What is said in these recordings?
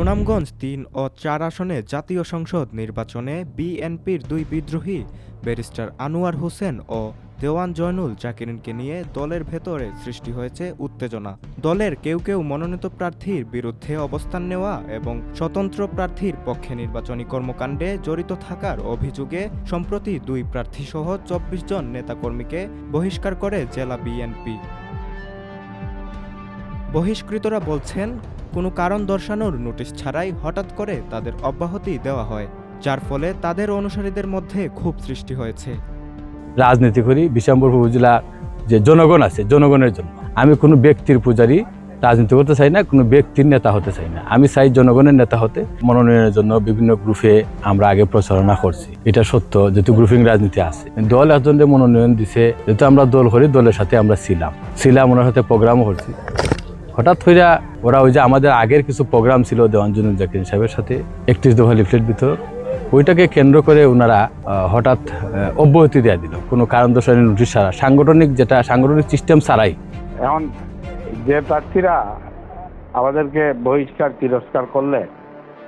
সুনামগঞ্জ তিন ও চার আসনে জাতীয় সংসদ নির্বাচনে বিএনপির দুই বিদ্রোহী, ব্যারিস্টার আনোয়ার হোসেন ও দেওয়ান জয়নুল জাকিরিনকে নিয়ে দলের ভেতরে সৃষ্টি হয়েছে উত্তেজনা। দলের কেউ কেউ মনোনীত প্রার্থীর বিরুদ্ধে অবস্থান নেওয়া এবং স্বতন্ত্র প্রার্থীর পক্ষে নির্বাচনী কর্মকাণ্ডে জড়িত থাকার অভিযোগে সম্প্রতি দুই প্রার্থীসহ চব্বিশ জন নেতাকর্মীকে বহিষ্কার করে জেলা বিএনপি। বহিষ্কৃতরা বলছেন কোনো কারণ দর্শানোর নোটিশ ছাড়াই হঠাৎ করে তাদের অব্যাহতি দেওয়া হয়, যার ফলে তাদের অনুসারীদের মধ্যে ক্ষোভ সৃষ্টি হয়েছে। রাজনীতি করি বিশাম্বর উপজেলার যে জনগণ আছে, জনগণের জন্য। আমি কোনো ব্যক্তির পূজারি রাজনীতি করতে চাই না, কোনো ব্যক্তির নেতা হতে চাই না। আমি চাই জনগণের নেতা হতে। মনোনয়নের জন্য বিভিন্ন গ্রুপে আমরা আগে প্রচারণা করছি। এটা সত্য, যেহেতু গ্রুপিং রাজনীতি আছে। দল একজনের মনোনয়ন দিছে, যেহেতু আমরা দল করি, দলের সাথে আমরা ছিলাম। ছিলাম, ওনার সাথে প্রোগ্রামও করছি। হঠাৎ করে ওরা ওই যে আমাদের আগের কিছু প্রোগ্রাম ছিল দেওয়ানজনুল জাকির সাহেবের সাথে, একত্রিশ দফা লিফলেট ভিতর ওইটাকে কেন্দ্র করে ওনারা হঠাৎ অব্যাহতি দেওয়া দিল। কোনো কারণ দর্শানোর নোটিশ ছাড়া। সাংগঠনিক যেটা, সাংগঠনিক সিস্টেম ছাড়াই। এখন যে প্রার্থীরা আমাদেরকে বহিষ্কার, তিরস্কার করলে,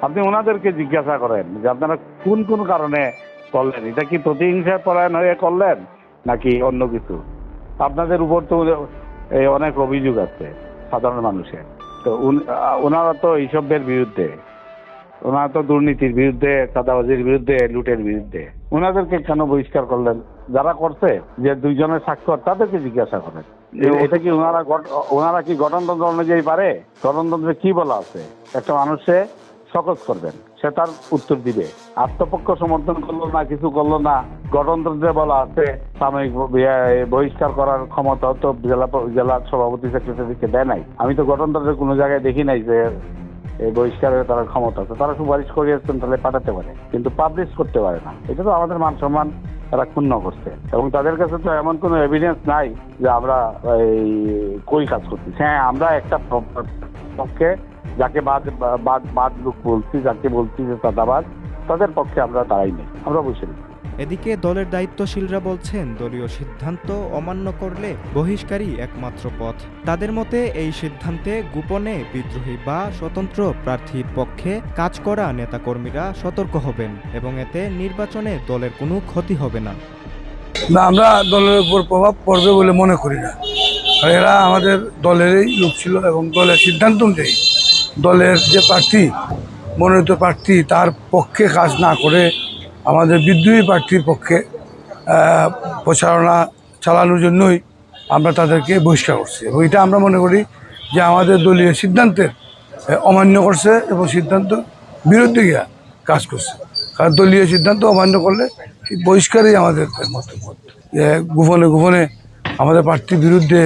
আপনি ওনাদেরকে জিজ্ঞাসা করেন যে আপনারা কোন কোন কারণে করলেন? এটা কি প্রতিহিংসার পরায়ণ হয়ে করলেন নাকি অন্য কিছু? আপনাদের উপর তো অনেক অভিযোগ আছে। সাধারণ মানুষের। তো ওনারা তো এইসবের বিরুদ্ধে ওনারা তো দুর্নীতির বিরুদ্ধে চাঁদাবাজির বিরুদ্ধে লুটের বিরুদ্ধে। ওনাদেরকে কেন বহিষ্কার করলেন? যারা করছে যে দুইজনের স্বাক্ষর তাদেরকে জিজ্ঞাসা করেন। এটা কি ওনারা ওনারা কি গঠনতন্ত্র অনুযায়ী পারে? গঠনতন্ত্রে কি বলা আছে? একটা মানুষে সকজ করবেন। সে তার উত্তর দিবে। আত্মপক্ষ সমর্থন করল না, কিছু করল না গঠনতন্ত্রে বলা আছে, সাময়িক বহিষ্কার করার ক্ষমতা তো জেলা প- জেলা সভাপতি, সেক্রেটারিকে দেয় নাই। আমি তো গঠনতন্ত্রের কোনো জায়গায় দেখি নাই যে এই বহিষ্কারের তারা ক্ষমতা আছে। তারা সুপারিশ করিয়েছেন, তাহলে পাঠাতে পারে, কিন্তু পাবলিশ করতে পারে না। এটা তো আমাদের মান সম্মান তারা ক্ষুণ্ণ করছে। এবং তাদের কাছে তো এমন কোনো এভিডেন্স নাই যে আমরা এই কই কাজ করছি হ্যাঁ আমরা একটা পক্ষে যাকে বাদ বাদ বাদ লোক বলছি যাকে বলছি যে চাঁদাবাদ তাদের পক্ষে আমরা দাঁড়াই নেই আমরা বসে নেই। এদিকে দলের দায়িত্বশীলরা বলছেন দলীয় সিদ্ধান্ত অমান্য করলে বহিষ্কারী একমাত্র পথ। তাদের মতে এই সিদ্ধান্তে গোপনে বিদ্রোহী বা স্বতন্ত্র প্রার্থীর পক্ষে কাজ করা নেতাকর্মীরা সতর্ক হবেন এবং এতে নির্বাচনে দলের কোনো ক্ষতি হবে না। না আমরা দলের উপর প্রভাব পড়বে বলে মনে করি না। এরা আমাদের দলেরই লোক ছিল এবং দলের সিদ্ধান্ত অনুযায়ী দলের যে প্রার্থী, মনোনীত প্রার্থী, তার পক্ষে কাজ না করে আমাদের বিদ্রোহী প্রার্থীর পক্ষে প্রচারণা চালানোর জন্যই আমরা তাদেরকে বহিষ্কার করছি। এবং এটা আমরা মনে করি যে আমাদের দলীয় সিদ্ধান্তের অমান্য করছে এবং সিদ্ধান্ত বিরুদ্ধে গিয়া কাজ করছে। কারণ দলীয় সিদ্ধান্ত অমান্য করলে বহিষ্কারই আমাদের মতামত যে গোপনে গোপনে আমাদের প্রার্থীর বিরুদ্ধে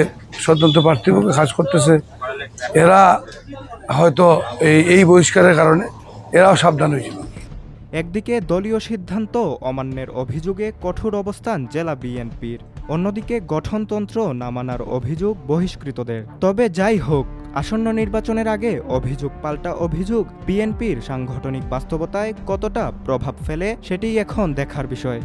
স্বতন্ত্র প্রার্থীর কাজ করতেছে। এরা হয়তো এই এই বহিষ্কারের কারণে এরাও সাবধান হয়েছিল। একদিকে দলীয় সিদ্ধান্ত, অমান্যের অভিযোগে কঠোর অবস্থান জেলা বিএনপির। অন্যদিকে গঠনতন্ত্র না মানার অভিযোগ বহিষ্কৃতদের। তবে যাই হোক, আসন্ন নির্বাচনের আগে অভিযোগ পাল্টা অভিযোগ বিএনপির সাংগঠনিক বাস্তবতায় কতটা প্রভাব ফেলে, সেটি এখন দেখার বিষয়।